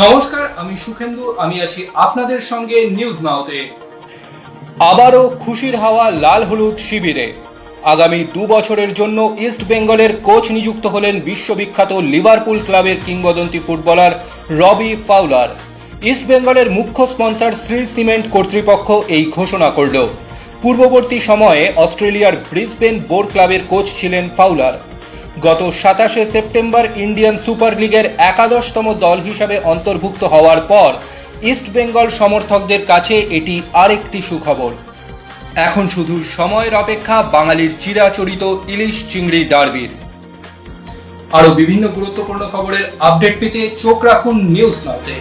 নমস্কার, আমি সুখেন্দু, আমি আছি আপনাদের সঙ্গে নিউজ নাওতে আবারও খুশির হাওয়া, লাল হলুদ শিবিরে। আগামী দু বছরের জন্য ইস্ট বেঙ্গলের কোচ নিযুক্ত হলেন বিশ্ববিখ্যাত লিভারপুল ক্লাবের কিংবদন্তি ফুটবলার রবি ফাউলার ইস্ট বেঙ্গলের মুখ্য স্পন্সর শ্রী সিমেন্ট কর্তৃপক্ষ এই ঘোষণা করল। পূর্ববর্তী সময়ে অস্ট্রেলিয়ার ব্রিসবেন বোর ক্লাবের কোচ ছিলেন ফাউলার গত সাতাশে সেপ্টেম্বর ইন্ডিয়ান সুপার লিগের একাদশতম দল হিসাবে অন্তর্ভুক্ত হওয়ার পর ইস্ট বেঙ্গল সমর্থকদের কাছে এটি আরেকটি সুখবর। এখন শুধু সময়ের অপেক্ষা বাঙালির চিরাচরিত ইলিশ চিংড়ি ডার্বির। আরও বিভিন্ন গুরুত্বপূর্ণ খবরের আপডেট পেতে চোখ রাখুন নিউজ নাওতে